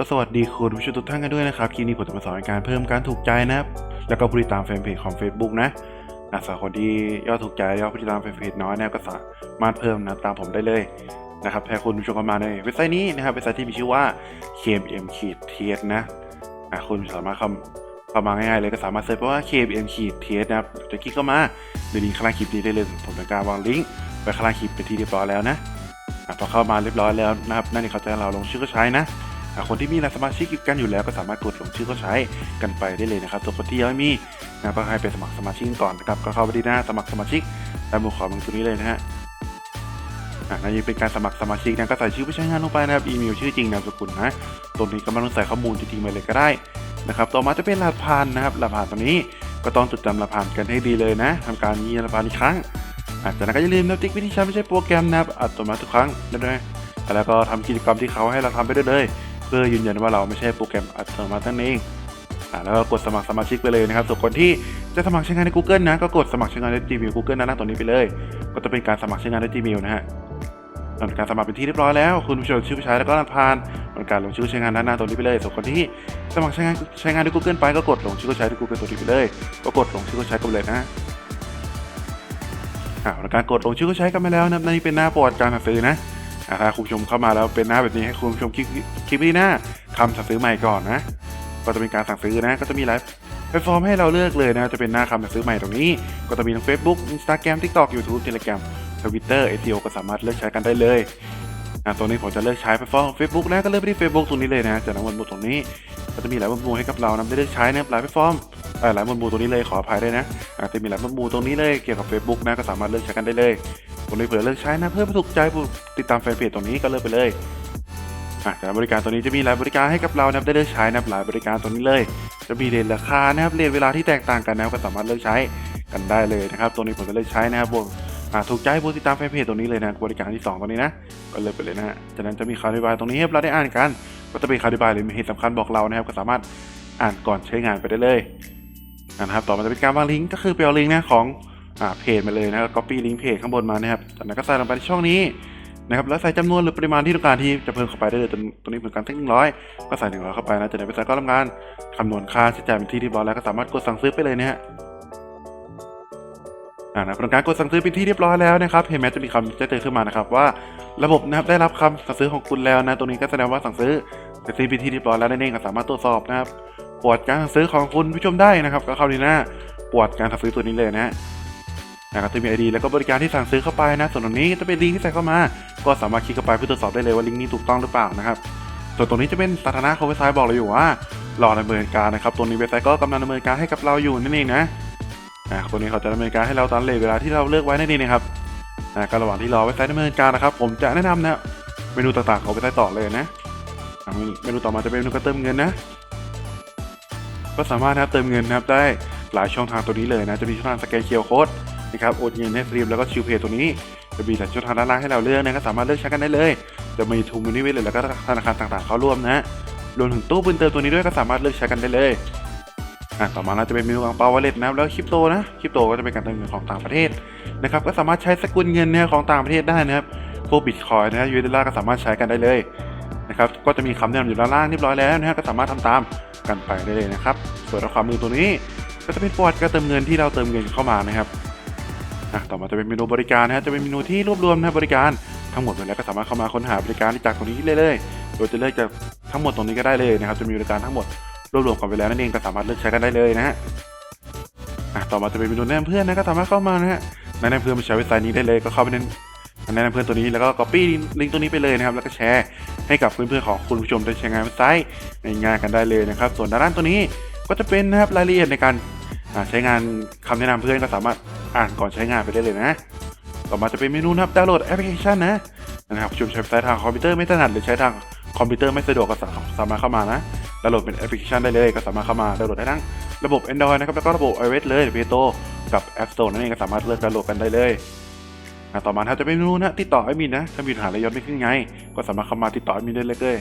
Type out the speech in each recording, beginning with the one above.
ก็สวัสดีคุณผู้ชมทุกท่านกันด้วยนะครับ คลิปนี้ผมจะมาสอนการเพิ่มการถูกใจนะครับ แล้วก็ผู้ติดตามแฟนเพจของ Facebook นะอะสำหรับคนที่ยอดถูกใจยอดผู้ติดตามแฟนเพจน้อยนะครับก็สามารถเพิ่มนะตามผมได้เลยนะครับแค่คุณผู้ชมเข้ามาในเว็บไซต์นี้นะครับเว็บไซต์ที่มีชื่อว่า KMM ขีดเทียนะอะคุณสามารถเข้าเข้ามาง่ายๆเลยก็สามารถเซิร์ชเพราะว่า KMM ขีดเทียนะครับจะคลิกเข้ามาในลิงก์ข้างล่างคลิปนี้ได้เลยผมจะการวางลิงก์ไว้ข้างล่างคลิปเป็นที่เรียบร้อยแล้วนะอะพอเข้ามาเรียบร้อยแล้วนะครับนั่นเองเขาจะเราลงชื่อก็ใช้นะ อะคนที่มีรายสมาชิกอยู่กันอยู่แล้วก็สามารถกดลงชื่อเข้าใช้กันไปได้เลยนะครับส่วนคนที่ยังไม่มีนะก็ให้ไปสมัครสมาชิกก่อนนะครับก็เข้าไปที่หน้าสมัครสมาชิกตามมุมขวามือตรงนี้เลยนะฮะอะนั่นยังเป็นการสมัครสมาชิกนะก็ใส่ชื่อผู้ใช้งานลงไปนะครับอีเมลชื่อจริงนามสกุลนะตรงนี้ก็ม่ต้องใส่ข้อมูลจริงๆไปเลยก็ได้นะครับต่อมาจะเป็นรหัสผ่านนะครับรหัสผ่านตัวนี้ก็ต้องจดจำรหัสผ่านกันให้ดีเลยนะทำการยีรหัสผ่านอีกครั้งอาจากนั้นก็อย่าลืมนะติ๊กวิธีใช้ไม่ใช่โปรแกรมนะครับอัตโนมัติทุกครั้งนะด้วยแล้วก็ทำกิจกรรมที่เขาให้เราทำไปด้วยเลย เพื่อยืนยันว่าเราไม่ใช่โปรแกรมอัตโนมัตินั่นเองอ่าแล้วก็กดสมัครสมาชิกไปเลยนะครับส่วนคนที่จะสมัครใช้งานใน Google นะ ก็กดสมัครใช้งานใน Gmail Google นะหน้าตัวนี้ไปเลย ก็จะเป็นการสมัครใช้งานใน Gmail นะฮะหลังการสมัครเป็นที่เรียบร้อยแล้ว คุณผู้ชมชื่อผู้ใช้แล้วก็รหัสผ่านทำการลงชื่อใช้งานด้านหน้าตัวนี้ไปเลย ส่วนคนที่สมัครใช้งานใช้งานใน Google ไปก็กดลงชื่อใช้ใน Google ตัวนี้ไปเลย ก็กดลงชื่อใช้กันเลยนะอ่าหลังการกดลงชื่อใช้กันไปแล้วนะนี่เป็นหน้าประวัติการสั่งซื้อนะ ถ้าคุณผู้ชมเข้ามาแล้วเป็นหน้าแบบนี้ให้คุณผู้ชมคลิกคลิกที่หน้าคำสั่งซื้อใหม่ก่อนนะ ก็จะเป็นการสั่งซื้อนะ ก็จะมีหลายแพลตฟอร์มให้เราเลือกเลยนะ จะเป็นหน้าคำสั่งซื้อใหม่ตรงนี้ ก็จะมีทั้ง Facebook Instagram TikTok YouTube Telegram Twitter SEO ก็สามารถเลือกใช้กันได้เลยอ่าตัวนี้ผมจะเลือกใช้แพลตฟอร์ม Facebook นะ ก็เลือกไปที่ Facebook ตรงนี้เลยนะ จากนั้นวันหมดตรงนี้ ก็จะมีหลายวันมูให้กับเรานะได้เลือกใช้นะหลายแพลตฟอร์มหลายวันมูตรงนี้เลยขออภัยด้วยนะอาจะมีหลายวันมูตรงนี้เลยเกี่ยวกับ Facebook นะก็สามารถเลือกใช้กันได้เลย ตรงนี้เผื่อเลือกใช้นะเพื่อถูกใจผู้ติดตามแฟนเพจตรงนี้ก็เลือกไปเลยอะแต่บริการตัวนี้จะมีหลายบริการให้กับเรานะครับได้เลือกใช้นะครับหลายบริการตัวนี้เลย จะมีเรทราคานะครับเรทเวลาที่แตกต่างกันนะครับก็สามารถเลือกใช้กันได้เลยนะครับ ตัวนี้ผมจะเลือกใช้นะครับบวกถูกใจผู้ติดตามแฟนเพจตรงนี้เลยนะบริการที่สองตัวนี้นะก็เลือกไปเลยนะฮะจากนั้นจะมีคำอธิบายตรงนี้ให้เราได้อ่านกัน ก็จะเป็นคำอธิบายหรือมีเหตุสำคัญบอกเรานะครับ ก็สามารถอ่านก่อนใช้งานไปได้เลยนะครับต่อมาจะเป็นการวางลิงก์ก็คือไปเอาลิงก์นะของ เพจมาเลยนะครับ copy ลิงก์เพจข้างบนมานะครับจากนั้นก็ใส่ลงไปในช่องนี้นะครับแล้วใส่จำนวนหรือปริมาณที่ต้องการที่จะเพิ่มเข้าไปได้เลยจนตัวนี้เป็นการตั้งหนึ่งร้อยก็ใส่หนึ่งร้อยเข้าไปนะจากนั้นไปใส่ก็ทำงานคำนวณค่าใช้จ่ายเป็นที่เรียบร้อยแล้วก็สามารถกดสั่งซื้อไปเลยนะฮะอ่านะเป็นการกดสั่งซื้อเป็นที่เรียบร้อยแล้วนะครับ เห็นไหมจะมีคำแจ้งเตือนขึ้นมานะครับว่าระบบนะครับได้รับคำสั่งซื้อของคุณแล้วนะตรงนี้ก็แสดงว่าสั่งซื้อเสร็จสิ้นเป็นที่เรียบร้อยแล้วนั่นเองก็สามารถตรวจสอบนะครับปวดการสั่งซื้อของคุณผู้ชมได้นะครับ ก็เข้าที่หน้าปวดการสั่งซื้อตัวนี้เลยนะฮะ นะครับจะมี ID แล้วก็บริการที่สั่งซื้อเข้าไปนะ ส่วนตรงนี้จะเป็นลิงก์ที่ใส่เข้ามา ก็สามารถคลิกเข้าไปเพื่อตรวจสอบได้เลยว่าลิงก์นี้ถูกต้องหรือเปล่านะครับ ส่วนตรงนี้จะเป็นสถานะของเว็บไซต์บอกเราอยู่ว่ารอดำเนินการนะครับ ตัวนี้เว็บไซต์ก็กำลังดำเนินการให้กับเราอยู่นั่นเองนะอ่าตัวนี้เขาจะดำเนินการให้เราตามเลทเวลาที่เราเลือกไว้นั่นเองนะครับอ่าก็ระหว่างที่รอเว็บไซต์ดำเนินการนะครับ ผมจะแนะนำนะเมนูต่างๆของเว็บไซต์ต่อเลยนะเมนูต่อมาจะเป็นเมนูการเติมเงินนะก็สามารถนะครับเติมเงินนะครับได้หลายช่องทางตัวนี้เลยนะ จะมีช่องทางสแกนเคอร์โค้ด นะครับโอนเงินให้ฟรีแล้วก็ชิวเพย์ตัวนี้จะมีหลายช่องทางด้านล่างให้เราเลือกนะก็สามารถเลือกใช้กันได้เลย จะมีทูมูนิเวทเลยแล้วก็ธนาคารต่างๆ เข้าร่วมนะรวมถึงตู้บุญเติมตัวนี้ด้วยก็สามารถเลือกใช้กันได้เลยอะต่อมาเราจะเป็นเมนูอังเปาวอลเล็ตนะครับแล้วคริปโตนะคริปโตก็จะเป็นการเติมเงินของต่างประเทศนะครับก็สามารถใช้สกุลเงินเนี่ยของต่างประเทศได้นะครับพวกบิตคอยนะยูเอสดลลาก็สามารถใช้กันได้เลยนะครับก็จะมีคำแนะนำอยู่ด้านล่างเรียบร้อยแล้วนะฮะก็สามารถทำตามกันไปได้เลยนะครับส่วนความมือตัวนี้ก็จะเป็นประวัติการเติมเงินที่เราเติมเงินเข้ามานะครับ อะต่อมาจะเป็นเมนูบริการนะฮะจะเป็นเมนูที่รวบรวมนะบริการทั้งหมดเลยแล้วก็สามารถเข้ามาค้นหาบริการที่จากตรงนี้ได้เลยโดยจะเลือกจากทั้งหมดตรงนี้ก็ได้เลยนะครับจะมีบริการทั้งหมดรวบรวมกันไปแล้วนั่นเองก็สามารถเลือกใช้กันได้เลยนะฮะอะต่อมาจะเป็นเมนูแนะนำเพื่อนนะก็สามารถเข้ามานะฮะแนะนำเพื่อนมาใช้เว็บไซต์นี้ได้เลยก็เข้าไปในแนะนำเพื่อนตัวนี้แล้วก็ copy ลิงก์ตัวนี้ไปเลยนะครับแล้วก็แชร์ให้กับเพื่อนๆของคุณผู้ชมได้ใช้งานเว็บไซต์ในง่ายกันได้เลยนะครับ ส่วนด้านล่างตัวนี้ก็จะเป็นนะครับรายละเอียดในการใช้งานคำแนะนำเพื่อนก็สามารถ อ่านก่อนใช้งานไปได้เลยนะ ต่อมาจะเป็นเมนูนะครับดาวน์โหลดแอปพลิเคชันนะนะครับชมใช้ทางคอมพิวเตอร์ไม่ถนัดหรือใช้ทางคอมพิวเตอร์ไม่สะดวกก็สามารถเข้ามานะดาวน์โหลดเป็นแอปพลิเคชันได้เลยก็สามารถเข้ามาดาวน์โหลดได้ทั้งระบบ Android นะครับแล้วก็ระบบ iOS เลยเ p โตกับ App Store นั่นเองก็สามารถเลือกดาวน์โหลดกันได้เลยอะต่อมาถ้าจะเป็นเมนูนะติดต่อไอ้มินนะถ้ามีปัญหาอะไรยอดไม่ขึ้นไง ก็สามารถเข้ามาติดต่อไอ้มินได้เลยเลย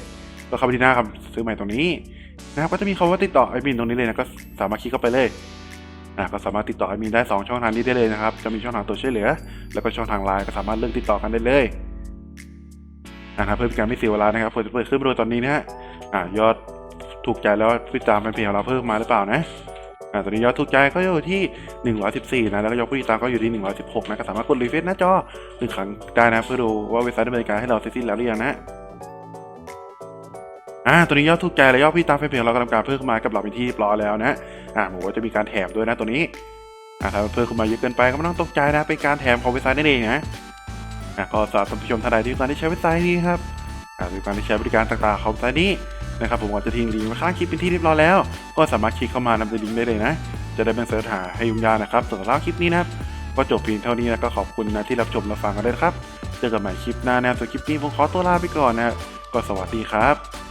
ก็เข้าไปที่หน้าคำซื้อใหม่ตรงนี้นะครับก็จะมีคำว่าติดต่อไอ้มินตรงนี้เลยนะก็สามารถคลิกเข้าไปเลย อะก็สามารถติดต่อมินได้ 2 ช่องทางนี้ได้เลยนะครับ จะมีช่องทางตัวช่วยเหลือ แล้วก็ช่องทางไลน์ก็สามารถเลือกติดต่อกันได้เลยนะครับเพื่อเป็นการไม่เสียเวลานะครับผมจะเปิดขึ้นมาดูตอนนี้นะฮะอ่ายอดถูกใจแล้วผู้ติดตามเป็นเพจของเราเพิ่มมาหรือเปล่านะอ่าตอนนี้ยอดถูกใจก็อยู่ที่ 114 นะ แล้วก็ยอดผู้ติดตามก็อยู่ที่ 116 นะ ก็สามารถกดรีเฟรชหน้าจอหนึ่งครั้งได้นะ เพื่อดูว่าเว็บไซต์ดำเนินการให้เราเสร็จสิ้นแล้วหรือยังนะ อ่าตัวนี้ยอดถูกใจและยอดผู้ติดตามเป็นเพจของเรากำลังการเพิ่มขึ้นมากับเราเป็นที่ร้อยแล้วนะอ่าผมว่าจะมีการแถมด้วยนะตัวนี้อ่าถ้าเพิ่มขึ้นมาเยอะเกินไปก็ไม่ต้องตกใจนะเป็นการแถมของเว็บไซต์นั่นเองนะอะก็สำหรับท่านผู้ชมท่านใดที่การที่ใช้เว็บไซต์นี้ครับอ่าหรือการที่ใช้บริการต่างๆของเว็บไซต์นี้นะครับผมก็จะทิ้งลิงก์ไว้ข้างคลิปเป็นที่เรียบร้อยแล้ว ก็สามารถคลิกเข้ามานำไปลิงก์ได้เลยนะ จะได้เป็นเสิร์ชหาให้ยุ่งยากนะครับส่วนสำหรับคลิปนี้นะครับก็จบเพียงเท่านี้นะก็ขอบคุณนะที่รับชมรับฟังกันด้วยครับเจอกันใหม่คลิปหน้านะครับส่วนคลิปนี้ผมขอตัวลาไปก่อนนะก็สวัสดีครับ